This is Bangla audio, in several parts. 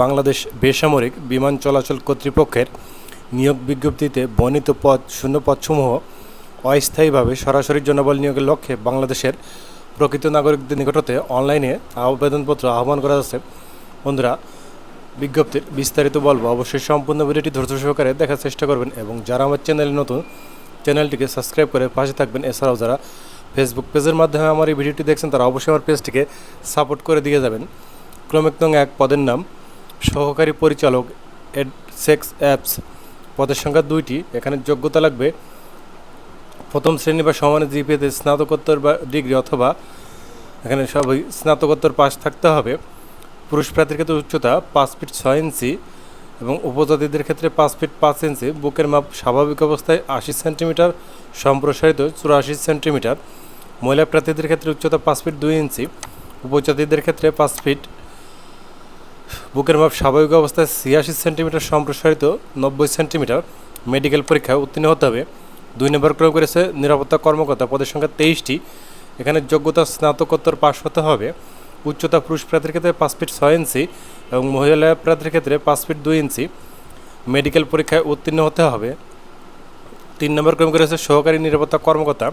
বাংলাদেশ বেসামরিক বিমান চলাচল কর্তৃপক্ষের নিয়োগ বিজ্ঞপ্তিতে বর্ণিত পদ শূন্য পদসমূহ অস্থায়ীভাবে সরাসরি জনবল নিয়োগের লক্ষ্যে বাংলাদেশের প্রকৃত নাগরিকদের নিকটতে অনলাইনে আবেদনপত্র আহ্বান করা যাচ্ছে। বন্ধুরা, বিজ্ঞপ্তির বিস্তারিত বলব। অবশ্যই সম্পূর্ণ ভিডিওটি ধৈর্য সহকারে দেখার চেষ্টা করবেন এবং যারা আমার চ্যানেলে নতুন, চ্যানেলটিকে সাবস্ক্রাইব করে পাশে থাকবেন। এছাড়াও যারা ফেসবুক পেজের মাধ্যমে আমার এই ভিডিওটি দেখছেন, তারা অবশ্যই আমার পেজটিকে সাপোর্ট করে দিয়ে যাবেন। ক্রমিক নং এক পদের নাম সহকারী পরিচালক এড সেক্স অ্যাপস। পদের সংখ্যা দুইটি। এখানে যোগ্যতা লাগবে প্রথম শ্রেণি বা সমানের জিপিএতে স্নাতকোত্তর বা ডিগ্রি অথবা এখানে সবই স্নাতকোত্তর পাশ থাকতে হবে। পুরুষ প্রার্থীর ক্ষেত্রে উচ্চতা পাঁচ ফিট ছয় ইঞ্চি এবং উপজাতিদের ক্ষেত্রে পাঁচ ফিট পাঁচ ইঞ্চি। বুকের মাপ স্বাভাবিক অবস্থায় আশি সেন্টিমিটার, সম্প্রসারিত চুরাশি সেন্টিমিটার। মহিলা প্রার্থীদের ক্ষেত্রে উচ্চতা পাঁচ ফিট দুই ইঞ্চি। উপজাতিদের ক্ষেত্রে পাঁচ ফিট বুকের মাপ স্বাভাবিক অবস্থায় ছিয়াশি সেন্টিমিটার সম্প্রসারিত, নব্বই সেন্টিমিটার মেডিকেল পরীক্ষায় উত্তীর্ণ হতে হবে। দুই নম্বর ক্রম করেছে নিরাপত্তা কর্মকর্তা, পদের সংখ্যা তেইশটি। এখানে যোগ্যতা স্নাতকোত্তর পাশ হতে হবে। উচ্চতা পুরুষ প্রার্থীর ক্ষেত্রে পাঁচ ফিট ছয় ইঞ্চি এবং মহিলা প্রার্থীর ক্ষেত্রে পাঁচ ফিট দুই ইঞ্চি। মেডিকেল পরীক্ষায় উত্তীর্ণ হতে হবে। তিন নম্বর ক্রম করেছে সহকারী নিরাপত্তা কর্মকর্তা,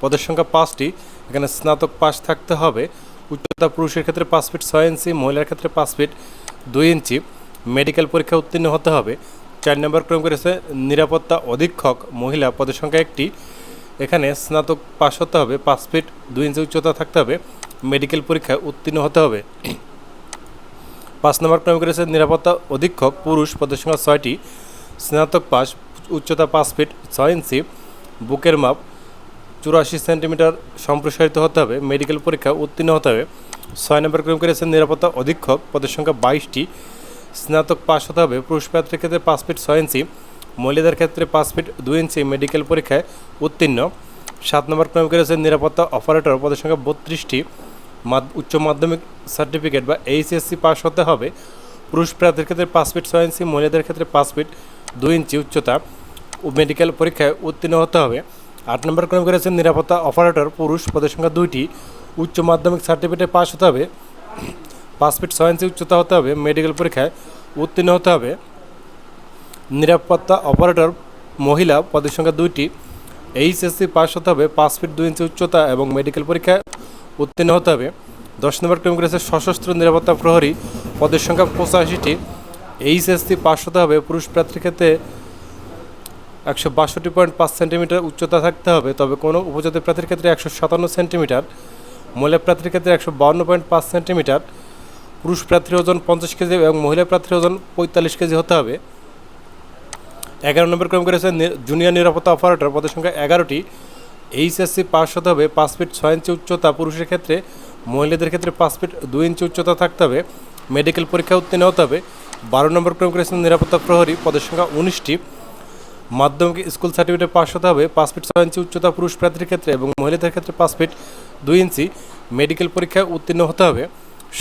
পদের সংখ্যা পাঁচটি। এখানে স্নাতক পাশ থাকতে হবে। উচ্চতা পুরুষের ক্ষেত্রে পাঁচ ফিট ছয় ইঞ্চি, মহিলার ক্ষেত্রে পাঁচ ফিট দুই ইঞ্চি। মেডিকেল পরীক্ষা উত্তীর্ণ হতে হবে। চার নম্বর ক্রম করেছে নিরাপত্তা অধীক্ষক মহিলা। পদের সংখ্যা একটি। এখানে স্নাতক পাশ হতে হবে। পাঁচ ফিট দুই ইঞ্চি উচ্চতা থাকতে হবে। মেডিকেল পরীক্ষায় উত্তীর্ণ হতে হবে। পাঁচ নম্বর ক্রমে করেছে নিরাপত্তা অধীক্ষক পুরুষ। পদের সংখ্যা ছয়টি। স্নাতক পাস উচ্চতা পাঁচ ফিট ছয় ইঞ্চি। বুকের মাপ চুরাশি সেন্টিমিটার সম্প্রসারিত হতে হবে, মেডিকেল পরীক্ষা উত্তীর্ণ হতে হবে। ছয় নম্বর ক্রম করেছেন নিরাপত্তা অধীক্ষক, পদের সংখ্যা বাইশটি। স্নাতক পাস হতে হবে, পুরুষ প্রার্থীর ক্ষেত্রে পাঁচ ফিট ছয় ইঞ্চি, মহিলাদের ক্ষেত্রে পাঁচ ফিট দুই ইঞ্চি, মেডিকেল পরীক্ষায় উত্তীর্ণ। সাত নম্বর ক্রম করেছেন নিরাপত্তা অপারেটর, পদের সংখ্যা বত্রিশটি। উচ্চ মাধ্যমিক সার্টিফিকেট বা এইচএসসি পাস হতে হবে, পুরুষ প্রার্থীর ক্ষেত্রে পাঁচ ফিট ছয় ইঞ্চি, মহিলাদের ক্ষেত্রে পাঁচ ফিট দুই ইঞ্চি উচ্চতা। ও মেডিকেল পরীক্ষায় উত্তীর্ণ হতে হবে। আট নম্বর ক্রম করেছেন নিরাপত্তা অপারেটর পুরুষ, পদের সংখ্যা দুইটি। উচ্চ মাধ্যমিক সার্টিফিকেটে পাস হতে হবে। পাঁচ ফিট ছয় ইঞ্চি উচ্চতা হতে হবে। মেডিকেল পরীক্ষায় উত্তীর্ণ হতে হবে। নিরাপত্তা অপারেটর মহিলা, পদের সংখ্যা দুইটি। এইচএসসি পাস হতে হবে। পাঁচ ফিট দুই ইঞ্চি উচ্চতা এবং মেডিকেল পরীক্ষায় উত্তীর্ণ হতে হবে। দশ নম্বর ক্রম করেছে সশস্ত্র নিরাপত্তা প্রহরী, পদের সংখ্যা পঁচাশিটি। এইচএসসি পাস হতে হবে। পুরুষ প্রার্থীর ক্ষেত্রে একশো বাষট্টি পয়েন্ট পাঁচ সেন্টিমিটার উচ্চতা থাকতে হবে, তবে কোনো উপজাতি প্রার্থীর ক্ষেত্রে একশো সাতান্ন সেন্টিমিটার, মহিলা প্রার্থীর ক্ষেত্রে একশো বাউন্ন পয়েন্ট পাঁচ সেন্টিমিটার, পুরুষ প্রার্থীর ওজন পঞ্চাশ কেজি এবং মহিলা প্রার্থীর ওজন পঁয়তাল্লিশ কেজি হতে হবে। এগারো নম্বর ক্রম করেছে জুনিয়র নিরাপত্তা অপারেটর, পদের সংখ্যা এগারোটি। এইচএসসি পাস হতে হবে, পাঁচ ফিট ছয় ইঞ্চি উচ্চতা। পুরুষের ক্ষেত্রে মহিলাদের ক্ষেত্রে পাঁচ ফিট দুই ইঞ্চি উচ্চতা থাকতে হবে। মেডিকেল পরীক্ষা উত্তীর্ণ হতে হবে। বারো নম্বর ক্রম করেছেন নিরাপত্তা প্রহরী, পদের সংখ্যা উনিশটি। মাধ্যমিক স্কুল সার্টিফিকেট পাস হতে হবে পাঁচ ফিট ছয় ইঞ্চি উচ্চতা পুরুষ প্রার্থীর ক্ষেত্রে এবং মহিলাদের ক্ষেত্রে পাঁচ ফিট দুই ইঞ্চি মেডিকেল পরীক্ষায় উত্তীর্ণ হতে হবে।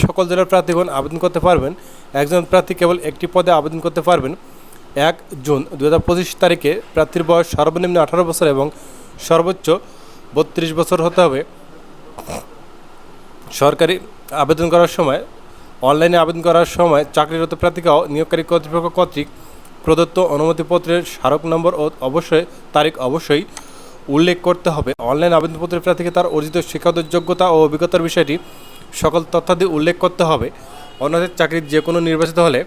সকল জেলার প্রার্থীগণ আবেদন করতে পারবেন। একজন প্রার্থী কেবল একটি পদে আবেদন করতে পারবেন। এক জুন দু হাজার পঁচিশ তারিখে প্রার্থীর বয়স সর্বনিম্ন আঠারো বছর এবং সর্বোচ্চ বত্রিশ বছর হতে হবে। সরকারি আবেদন করার সময়, অনলাইনে আবেদন করার সময় চাকরিরত প্রার্থীকে নিয়োগকারী কর্তৃপক্ষ কর্তৃক প্রদত্ত অনুমতিপত্রের স্মারক নম্বর ও অবশ্যই তারিখ অবশ্যই উল্লেখ করতে হবে। অনলাইন আবেদনপত্রের প্রার্থীকে তার অর্জিত শিক্ষাগত যোগ্যতা ও অভিজ্ঞতার বিষয়টি সকল তথ্যাদি উল্লেখ করতে হবে। অন্যদের চাকরির যে কোনো নির্বাচিত হলে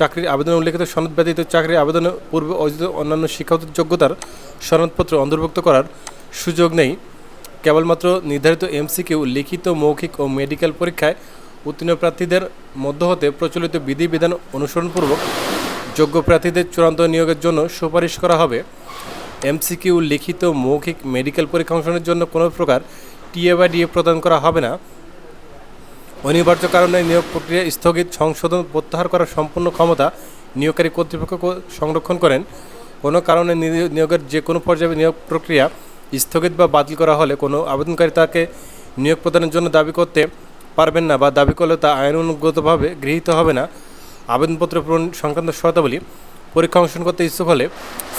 চাকরির আবেদনে উল্লেখিত সনদ ব্যতীত চাকরির আবেদনে পূর্বে অর্জিত অন্যান্য শিক্ষাগত যোগ্যতার সনদপত্র অন্তর্ভুক্ত করার সুযোগ নেই। কেবলমাত্র নির্ধারিত এমসিকিউ, লিখিত মৌখিক ও মেডিকেল পরীক্ষায় উত্তীর্ণ প্রার্থীদের মধ্য হতে প্রচলিত বিধিবিধান অনুসরণপূর্বক যোগ্য প্রার্থীদের চূড়ান্ত নিয়োগের জন্য সুপারিশ করা হবে। এমসিকিউ লিখিত মৌখিক মেডিকেল পরীক্ষা অংশগ্রহণের জন্য কোনো প্রকার টিএ বা ডিএ প্রদান করা হবে না। অনিবার্য কারণে নিয়োগ প্রক্রিয়া স্থগিত, সংশোধন, প্রত্যাহার করার সম্পূর্ণ ক্ষমতা নিয়োগকারী কর্তৃপক্ষ সংরক্ষণ করেন। কোনো কারণে নিয়োগের যে কোনো পর্যায়ে নিয়োগ প্রক্রিয়া স্থগিত বা বাতিল করা হলে কোনো আবেদনকারী তাকে নিয়োগ প্রদানের জন্য দাবি করতে পারবেন না বা দাবি করলে তা আইন অনুগতভাবে গৃহীত হবে না। আবেদনপত্র পূরণ সংক্রান্ত শর্তাবলী পরীক্ষা অংশগ্রহণ করতে ইচ্ছুক হলে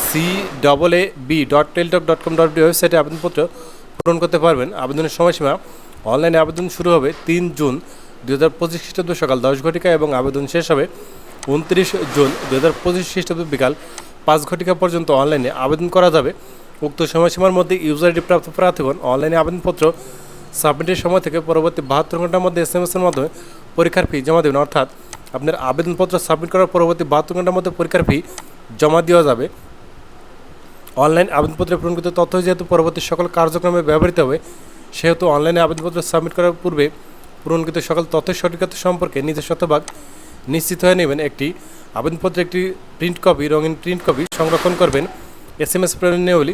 C double A B dot Teletalk dot com dot ওয়েবসাইটে আবেদনপত্র পূরণ করতে পারবেন। আবেদনের সময়সীমা অনলাইনে আবেদন শুরু হবে তিন জুন দু হাজার পঁচিশ খ্রিস্টাব্দ সকাল দশ ঘটিকা এবং আবেদন শেষ হবে উনত্রিশ জুন দু হাজার পঁচিশ খ্রিস্টাব্দ বিকাল পাঁচ ঘটিকা পর্যন্ত অনলাইনে আবেদন করা যাবে। উক্ত সময়সীমার মধ্যে ইউজার আইডি প্রাপ্ত প্রার্থীগণ অনলাইনে আবেদনপত্র সাবমিটের সময় থেকে পরবর্তী বাহাত্তর ঘণ্টার মধ্যে এস এম এসের মাধ্যমে পরীক্ষার ফি জমা দেবেন। অর্থাৎ আপনার আবেদনপত্র সাবমিট করার পরবর্তী বাহাত্তর ঘণ্টার মধ্যে পরীক্ষার ফি জমা দেওয়া যাবে। অনলাইন আবেদনপত্রে পূরণকৃত তথ্য যেহেতু পরবর্তী সকল কার্যক্রমে ব্যবহৃত হবে, সেহেতু অনলাইনে আবেদনপত্র সাবমিট করার পূর্বে পূরণকৃত সকল তথ্যের সঠিকতা সম্পর্কে নিজের শতভাগ নিশ্চিত হয়ে নেবেন। একটি আবেদনপত্রে একটি প্রিন্ট কপি রঙিন প্রিন্ট কপি সংরক্ষণ করবেন। এস এম এস প্রেরণীয়গুলি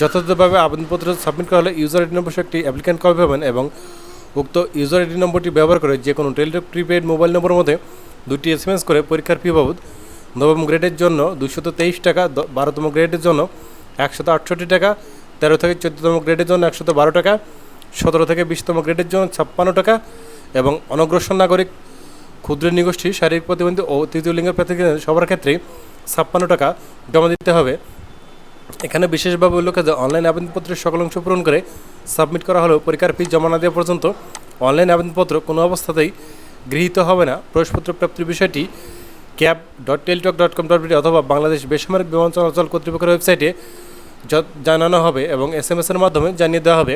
যথাযথভাবে আবেদনপত্র সাবমিট করা হলে ইউজার আইডি নম্বর একটি অ্যাপ্লিক্যান্ট কপি পাবেন এবং উক্ত ইউজার আইডি নম্বরটি ব্যবহার করে যে কোনো টেলিটক প্রিপেড মোবাইল নম্বরের মধ্যে দুটি এস করে পরীক্ষার ফি বাবদ নবম গ্রেডের জন্য দুশত তেইশ টাকা বারোতম গ্রেডের জন্য একশত আটষট্টি টাকা, তেরো থেকে চোদ্দতম গ্রেডের জন্য একশত বারো টাকা, সতেরো থেকে বিশতম গ্রেডের জন্য ছাপ্পান্ন টাকা এবং অনগ্রসর নাগরিক ক্ষুদ্র নিগোষ্ঠী, শারীরিক প্রতিবন্ধী ও তৃতীয় লিঙ্গের প্রার্থী সবার ক্ষেত্রেই ছাপ্পান্ন টাকা জমা দিতে হবে। এখানে বিশেষভাবে উল্লেখ যে অনলাইন আবেদনপত্রের সকল অংশ পূরণ করে সাবমিট করা হলেও পরীক্ষার ফি জমা না দেওয়া পর্যন্ত অনলাইন আবেদনপত্র কোনো অবস্থাতেই গৃহীত হবে না। প্রবেশপত্র প্রাপ্তির বিষয়টি CAAB dot Teletalk dot com dot অথবা বাংলাদেশ বেসামরিক বিমান চলাচল কর্তৃপক্ষের ওয়েবসাইটে জানানো হবে এবং এস এম এসের মাধ্যমে জানিয়ে দেওয়া হবে।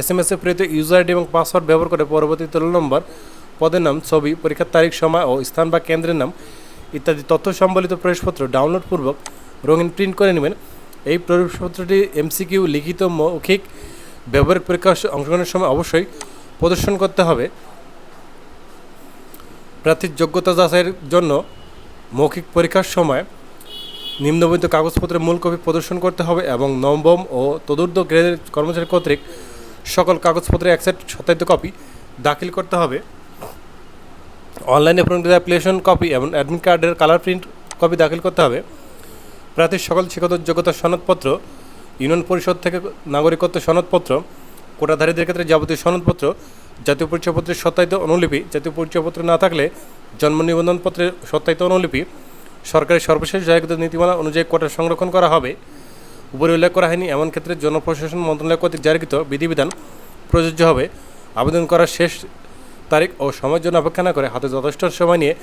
এস এম এসে প্রেরিত ইউজার আইডি এবং পাসওয়ার্ড ব্যবহার করে পরবর্তী তোল নম্বর, পদের নাম, ছবি, পরীক্ষার তারিখ, সময় ও স্থান বা কেন্দ্রের নাম ইত্যাদি তথ্য সম্বলিত প্রবেশপত্র ডাউনলোডপূর্বক রঙিন প্রিন্ট করে নেবেন। এই প্রবেশপত্রটি এমসিকিউ, লিখিত, মৌখিক, ব্যবহারিক পরীক্ষা অংশগ্রহণের সময় অবশ্যই প্রদর্শন করতে হবে। প্রার্থীর যোগ্যতা যাচাইয়ের জন্য মৌখিক পরীক্ষার সময় নিম্নবর্ণিত কাগজপত্রের মূল কপি প্রদর্শন করতে হবে এবং নবম ও তদুর্ধ গ্রেডের কর্মচারী কর্তৃক সকল কাগজপত্রের এক সেট সত্যায়িত কপি দাখিল করতে হবে। অনলাইনে প্রণীত অ্যাপ্লিকেশন কপি এবং অ্যাডমিট কার্ডের কালার প্রিন্ট কপি দাখিল করতে হবে। প্রার্থীর সকল শিক্ষাগত যোগ্যতার সনদপত্র, ইউনিয়ন পরিষদ থেকে নাগরিকত্ব সনদপত্র, কোটাধারীদের ক্ষেত্রে যাবতীয় সনদপত্র জাতীয় পরিচয়পত্রের সত্যায়িত অনুলিপি, জাতীয় পরিচয়পত্র না থাকলে জন্ম নিবন্ধনপত্রের সত্যায়িত অনুলিপি সরকারের সর্বশেষ জায়গত নীতিমালা অনুযায়ী কোটা সংরক্ষণ করা হবে। উপরে উল্লেখ করা হয়নি, এমন ক্ষেত্রে জনপ্রশাসন মন্ত্রণালয় কর্তৃক জারিকৃত বিধিবিধান প্রযোজ্য হবে। আবেদন করার শেষ তারিখ ও সময়ের জন্য অপেক্ষা না করে হাতে যথেষ্ট সময় নিয়ে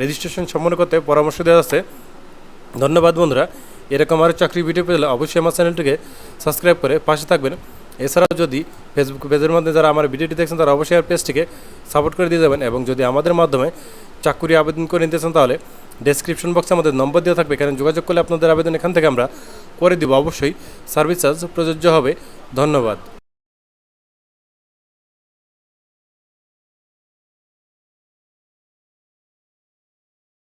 রেজিস্ট্রেশন সম্পন্ন করতে পরামর্শ দেওয়া আছে। ধন্যবাদ বন্ধুরা, এরকম আরও চাকরি ভিডিও পেলে অবশ্যই আমার চ্যানেলটিকে সাবস্ক্রাইব করে পাশে থাকবেন। এছাড়াও যদি ফেসবুক পেজের মধ্যে যারা আমার ভিডিওটি দেখছেন, তারা অবশ্যই আর পেজটিকে সাপোর্ট করে দিয়ে যাবেন এবং যদি আমাদের মাধ্যমে চাকুরি আবেদন করে নিতে চান, তাহলে ডেসক্রিপশন বক্সে আমাদের নম্বর দেওয়া থাকবে। এখানে যোগাযোগ করলে আপনাদের আবেদন এখান থেকে আমরা করে দিব। অবশ্যই সার্ভিস চার্জ প্রযোজ্য হবে। ধন্যবাদ।